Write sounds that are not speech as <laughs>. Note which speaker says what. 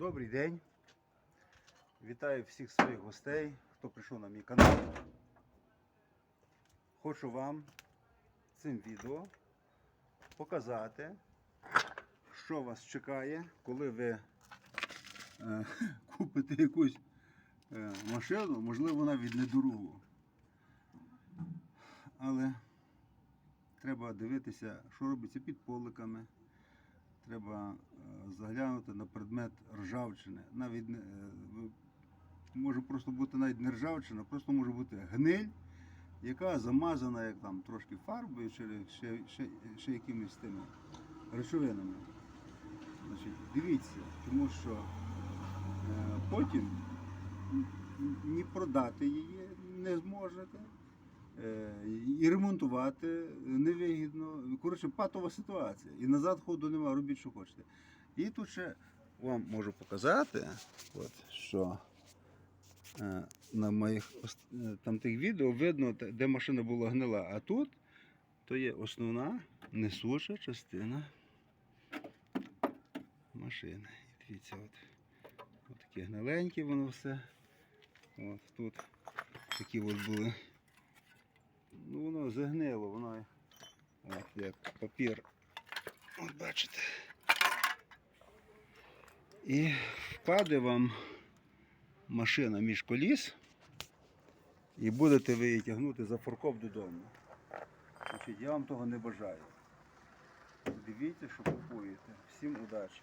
Speaker 1: Добрий день. Вітаю всіх своїх гостей, хто прийшов на мій канал. Хочу вам цим відео показати, що вас чекає, коли ви е, <laughs> купите якусь е, машину, можливо, навіть недорогу. Але треба дивитися, що робиться під поликами. Треба заглянути на предмет ржавчини. Навіть е, може просто бути навіть не ржавчина, просто може бути гниль, яка замазана як там трошки фарбою чи ще, ще, ще якимись тими речовинами. Значить, дивіться, тому що е, потім ні продати її не зможете. е, І ремонтувати невигідно. Коротше, патова ситуація. І назад ходу немає, робіть, що хочете. І тут ще вам можу показати, от, що е, на моїх е, там тих відео видно, де машина була гнила. А тут то є основна несуча частина машини. І дивіться, от, от таке гниленьке воно все. От тут такі от були. Ну воно загнило, воно от, як папір. От бачите. І впаде вам машина між коліс, і будете ви її тягнути за фурков додому. Значить, я вам того не бажаю. Дивіться, що купуєте. Всім удачі!